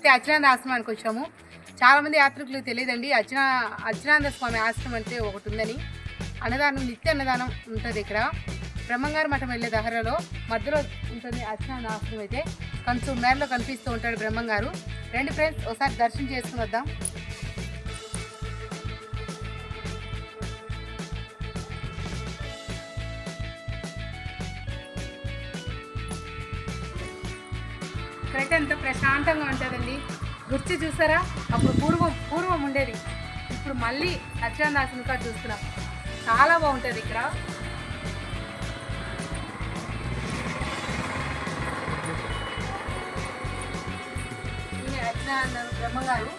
శ్రీ అర్చనానంద ఆశ్రమానికి వచ్చాము. చాలామంది యాత్రికులు తెలియదండి. అర్చన అర్చనానంద స్వామి ఆశ్రమం అంటే ఒకటి ఉందని. అన్నదానం నిత్య అన్నదానం ఉంటుంది ఇక్కడ. బ్రహ్మంగారు మఠం వెళ్ళే దహరలో మధ్యలో ఉంటుంది అర్చనానంద ఆశ్రమం అయితే. కొంచెం మేరలో కనిపిస్తూ ఉంటాడు బ్రహ్మంగారు. రెండు ఫ్రెండ్స్ ఒకసారి దర్శనం చేసుకుని వద్దాం. ఇక్కడైతే ఎంత ప్రశాంతంగా ఉంటుందండి. గుర్చి చూసారా? అప్పుడు పూర్వం పూర్వం ఉండేది. ఇప్పుడు మళ్ళీ అక్షరాందాసం కూడా చూస్తున్నాం. చాలా బాగుంటుంది ఇక్కడ. ఈయన బ్రహ్మగారు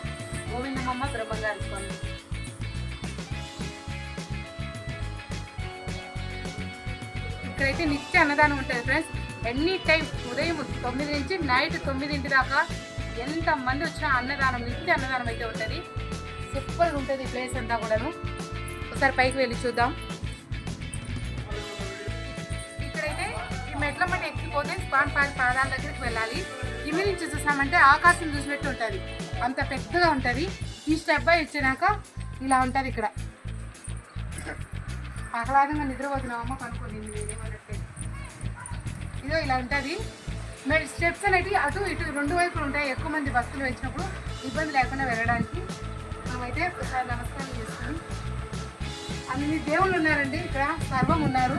గోవిందమ్మ బ్రహ్మగారు స్వామి. ఇక్కడైతే నిత్య అన్నదానం ఉంటుంది ఫ్రెండ్స్. ఎనీ టైం ఉదయం తొమ్మిది నుంచి నైట్ తొమ్మిదింటి దాకా ఎంత మంది వచ్చినా అన్నదానం నిత్య అన్నదానం అయితే ఉంటుంది. సూపర్గా ఉంటుంది ఈ ప్లేస్ అంతా కూడాను. ఒకసారి పైకి వెళ్ళి చూద్దాం. ఇక్కడైతే ఈ మెట్ల మట్టి ఎక్కిపోతే స్పాన్ పాది పాదాల దగ్గరికి వెళ్ళాలి. కింది నుంచి చూసామంటే ఆకాశం చూసినట్టు ఉంటుంది. అంత పెద్దగా ఉంటుంది. ఈ స్టెప్ బై ఇచ్చినాక ఇలా ఉంటుంది ఇక్కడ. ఆహ్లాదంగా నిద్రపోతున్నామమ్మ కనుక్కోండి వేరేమన్నట్టే ఇదో ఇలా ఉంటుంది మరి స్టెప్స్ అనేవి అటు ఇటు రెండు వైపులు ఉంటాయి. ఎక్కువ మంది భక్తులు వచ్చినప్పుడు ఇబ్బంది లేకుండా వెళ్ళడానికి. మనమైతే ఒకసారి నమస్కారం చేసుకుని అన్ని దేవుళ్ళు ఉన్నారండి. ఇక్కడ సర్వం ఉన్నారు.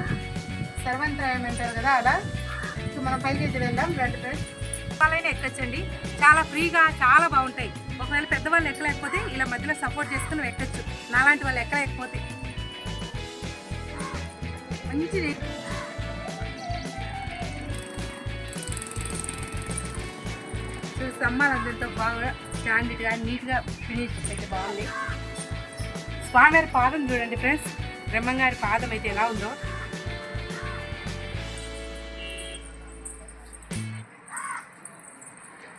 సర్వంతరాయం అంటారు కదా అలా. ఇప్పుడు మనం పైకి ఎత్తి వెళ్దాం. రెండు ఫ్రెండ్స్. వాళ్ళైనా ఎక్కొచ్చండి. చాలా ఫ్రీగా చాలా బాగుంటాయి. ఒకవేళ పెద్దవాళ్ళు ఎక్కలేకపోతే ఇలా మధ్యలో సపోర్ట్ చేసుకుని ఎక్కొచ్చు. నాలాంటి వాళ్ళు ఎక్కలేకపోతే. మంచిది. చూస్తే బాగా స్టాండర్డ్గా నీట్గా ఫినిష్ అయితే బాగుంది. స్వామివారి పాదం చూడండి ఫ్రెండ్స్ బ్రహ్మంగారి పాదం అయితే ఎలా ఉందో.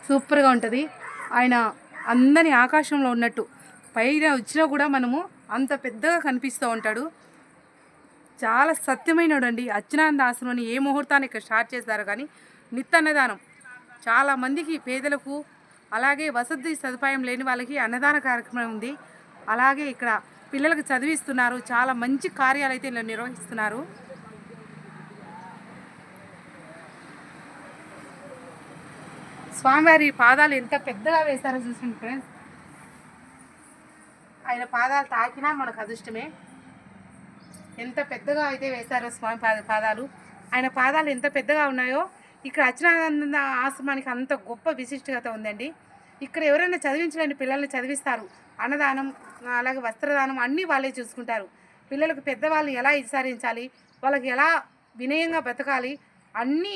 సూపర్గా ఉంటుంది. ఆయన అందరి ఆకాశంలో ఉన్నట్టు. పైన వచ్చినా కూడా మనము అంత పెద్దగా కనిపిస్తూ ఉంటాడు. చాలా సత్యమైనడండి. అండి అర్చనానంద ఏ ముహూర్తాన్ని ఇక్కడ స్టార్ట్ చేస్తారు కానీ నిత్య అన్నదానం చాలామందికి పేదలకు అలాగే వసతి సదుపాయం లేని వాళ్ళకి అన్నదాన కార్యక్రమం ఉంది. అలాగే ఇక్కడ పిల్లలకు చదివిస్తున్నారు. చాలా మంచి కార్యాలు అయితే ఇలా నిర్వహిస్తున్నారు. స్వామివారి పాదాలు ఎంత పెద్దగా వేశారో చూసింది ఫ్రెండ్స్. ఆయన పాదాలు తాకినా మనకు అదృష్టమే. ఎంత పెద్దగా అయితే వేశారో స్వామి పాదాలు. ఆయన పాదాలు ఎంత పెద్దగా ఉన్నాయో ఇక్కడ అర్చనానంద ఆశ్రమానికి అంత గొప్ప విశిష్టత ఉందండి. ఇక్కడ ఎవరైనా చదివించలేని పిల్లల్ని చదివిస్తారు. అన్నదానం అలాగే వస్త్రదానం అన్నీ వాళ్ళే చూసుకుంటారు. పిల్లలకు పెద్దవాళ్ళు ఎలా విచారించాలి? వాళ్ళకి ఎలా వినయంగా బ్రతకాలి అన్నీ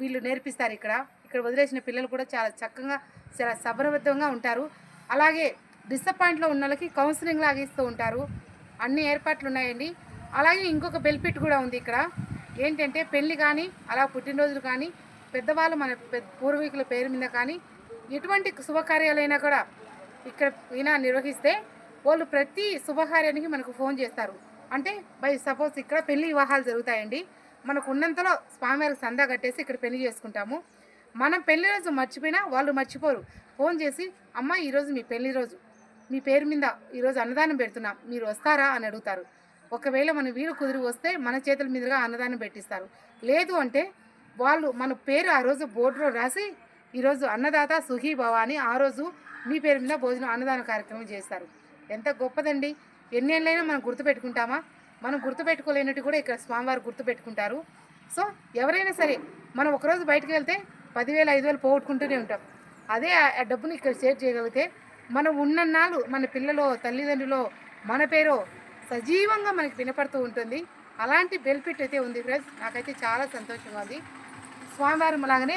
వీళ్ళు నేర్పిస్తారు ఇక్కడ. ఇక్కడ వదిలేసిన పిల్లలు కూడా చాలా చక్కగా చాలా సబరబద్ధంగా ఉంటారు. అలాగే డిసప్పాయింట్లో ఉన్న వాళ్ళకి కౌన్సిలింగ్ లాగిస్తూ ఉంటారు. అన్ని ఏర్పాట్లు ఉన్నాయండి. అలాగే ఇంకొక బెనిఫిట్ కూడా ఉంది ఇక్కడ. ఏంటంటే పెళ్ళి కానీ అలా పుట్టినరోజులు కానీ పెద్దవాళ్ళు మన పూర్వీకుల పేరు మీద కానీ ఎటువంటి శుభకార్యాలైనా కూడా ఇక్కడ ఈయన నిర్వహిస్తే వాళ్ళు ప్రతి శుభకార్యానికి మనకు ఫోన్ చేస్తారు. అంటే బై సపోజ్ ఇక్కడ పెళ్ళి వివాహాలు జరుగుతాయండి. మనకు ఉన్నంతలో స్వామివారికి సందా కట్టేసి ఇక్కడ పెళ్ళి చేసుకుంటాము. మనం పెళ్ళి రోజు మర్చిపోయినా వాళ్ళు మర్చిపోరు. ఫోన్ చేసి అమ్మ ఈరోజు మీ పెళ్ళి రోజు. మీ పేరు మీద ఈరోజు అన్నదానం పెడుతున్నాం. మీరు వస్తారా? అని అడుగుతారు. ఒకవేళ మన వీలు కుదిరి వస్తే మన చేతుల మీదుగా అన్నదానం పెట్టిస్తారు. లేదు అంటే వాళ్ళు మన పేరు ఆ రోజు బోర్డులో రాసి ఈరోజు అన్నదాత సుఖీ భవ అని ఆ రోజు మీ పేరు మీద భోజనం అన్నదాన కార్యక్రమం చేస్తారు. ఎంత గొప్పదండి. ఎన్ని ఏళ్ళైనా మనం గుర్తుపెట్టుకుంటామా? మనం గుర్తుపెట్టుకోలేనట్టు కూడా ఇక్కడ స్వామివారు గుర్తుపెట్టుకుంటారు. సో ఎవరైనా సరే మనం ఒకరోజు బయటకు వెళ్తే పదివేలు ఐదు వేలు పోగొట్టుకుంటూనే ఉంటాం. అదే ఆ డబ్బుని ఇక్కడ షేర్ చేయగలిగితే మనం ఉన్నన్నాళ్ళు మన పిల్లలో తల్లిదండ్రులో మన పేరో సజీవంగా మనకి వినపడుతూ ఉంటుంది. అలాంటి బెనిఫిట్ అయితే ఉంది ఫ్రెండ్స్. నాకైతే చాలా సంతోషంగా ఉంది. స్వామివారం లాగానే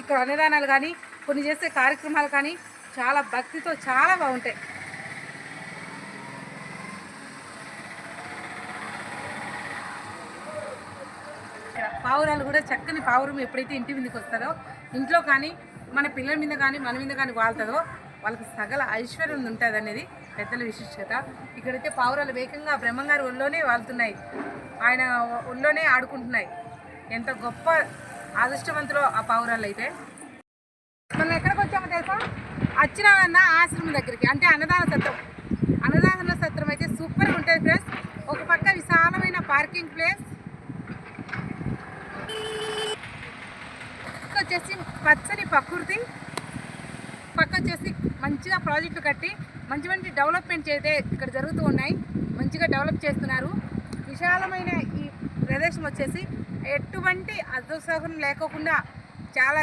ఇక్కడ అన్నదానాలు కానీ కొన్ని చేసే కార్యక్రమాలు కానీ చాలా భక్తితో చాలా బాగుంటాయి. పావురాలు కూడా చక్కని పావురం ఎప్పుడైతే ఇంటి మీదకి వస్తుందో ఇంట్లో కానీ మన పిల్లల మీద కానీ మన మీద కానీ వాళ్తుందో వాళ్ళకి సగల ఐశ్వర్యం ఉంటుంది అనేది పెద్దల విశిష్టత. ఇక్కడైతే పావురాలు వేగంగా బ్రహ్మంగారి ఒళ్ళోనే వాళ్తున్నాయి. ఆయన ఒళ్ళోనే ఆడుకుంటున్నాయి. ఎంత గొప్ప అదృష్టవంతులో ఆ పావురాలు అయితే మనం ఎక్కడికి వచ్చామో తెలుసా? వచ్చినామన్న ఆశ్రమం దగ్గరికి అంటే అన్నదాన సత్రం. అన్నదాన సత్రం అయితే సూపర్గా ఉంటుంది ఫ్రెండ్స్. ఒక పక్క విశాలమైన పార్కింగ్ ప్లేస్. వచ్చేసి పచ్చని ప్రకృతి. పక్క వచ్చేసి మంచిగా ప్రాజెక్టులు కట్టి మంచి మంచి డెవలప్మెంట్ అయితే ఇక్కడ జరుగుతూ ఉన్నాయి. మంచిగా డెవలప్ చేస్తున్నారు. విశాలమైన ఈ ప్రదేశం వచ్చేసి ఎటువంటి అదృష్టం లేకోకుండా చాలా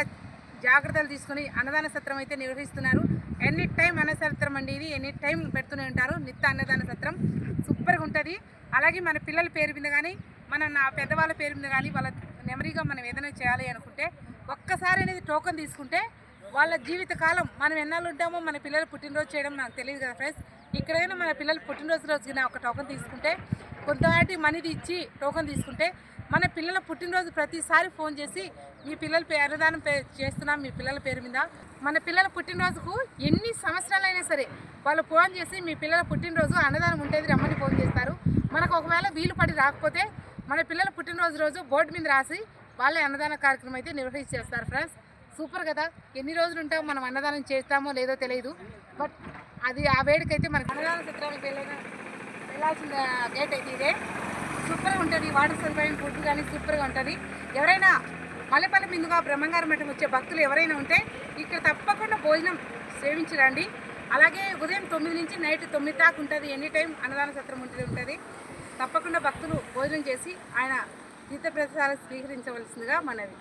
జాగ్రత్తలు తీసుకొని అన్నదాన సత్రం అయితే నిర్వహిస్తున్నారు. ఎనీ టైం అన్న సత్రం అండి ఇది. ఎనీ టైం పెడుతూనే ఉంటారు. నిత్య అన్నదాన సత్రం సూపర్గా ఉంటుంది. అలాగే మన పిల్లల పేరు మీద కానీ మన నా పెద్దవాళ్ళ పేరు మీద కానీ వాళ్ళ నెమరీగా మనం ఏదైనా చేయాలి అనుకుంటే ఒక్కసారి అనేది టోకెన్ తీసుకుంటే వాళ్ళ జీవిత కాలం మనం ఎన్నాళ్ళు ఉంటామో మన పిల్లలు పుట్టినరోజు చేయడం నాకు తెలియదు కదా ఫ్రెండ్స్. ఇక్కడైనా మన పిల్లలు పుట్టినరోజు రోజున ఒక టోకన్ తీసుకుంటే కొంతవాటి మనీది ఇచ్చి టోకన్ తీసుకుంటే మన పిల్లల పుట్టినరోజు ప్రతిసారి ఫోన్ చేసి మీ పిల్లల పే అన్నదానం పే చేస్తున్నాం మీ పిల్లల పేరు మీద. మన పిల్లల పుట్టినరోజుకు ఎన్ని సంవత్సరాలైనా సరే వాళ్ళు ఫోన్ చేసి మీ పిల్లల పుట్టినరోజు అన్నదానం ఉంటుంది రమ్మని ఫోన్ చేస్తారు. మనకు ఒకవేళ వీలు పడి రాకపోతే మన పిల్లల పుట్టినరోజు రోజు బోర్డు మీద రాసి వాళ్ళే అన్నదాన కార్యక్రమం అయితే నిర్వహించేస్తారు ఫ్రెండ్స్. సూపర్ కదా. ఎన్ని రోజులు ఉంటామో మనం అన్నదానం చేస్తామో లేదో తెలియదు బట్ అది ఆ వేడికైతే మనకు అన్నదాన సత్రానికి వెళ్ళిన వెళ్ళాల్సిన గేట్ అయితే ఇదే. సూపర్గా ఉంటుంది వాటర్ సదుపాయం ఫుడ్ కానీ సూపర్గా ఉంటుంది. ఎవరైనా మల్లెపల్లి మిందుగా బ్రహ్మంగారం మఠం వచ్చే భక్తులు ఎవరైనా ఉంటే ఇక్కడ తప్పకుండా భోజనం సేవించరండి. అలాగే ఉదయం తొమ్మిది నుంచి నైట్ తొమ్మిది దాకా ఉంటుంది ఎనీ టైం అన్నదాన సత్రం ఉంటుంది ఉంటుంది. తప్పకుండా భక్తులు భోజనం చేసి ఆయన తీర్థప్రసాదాలు స్వీకరించవలసిందిగా మనవి.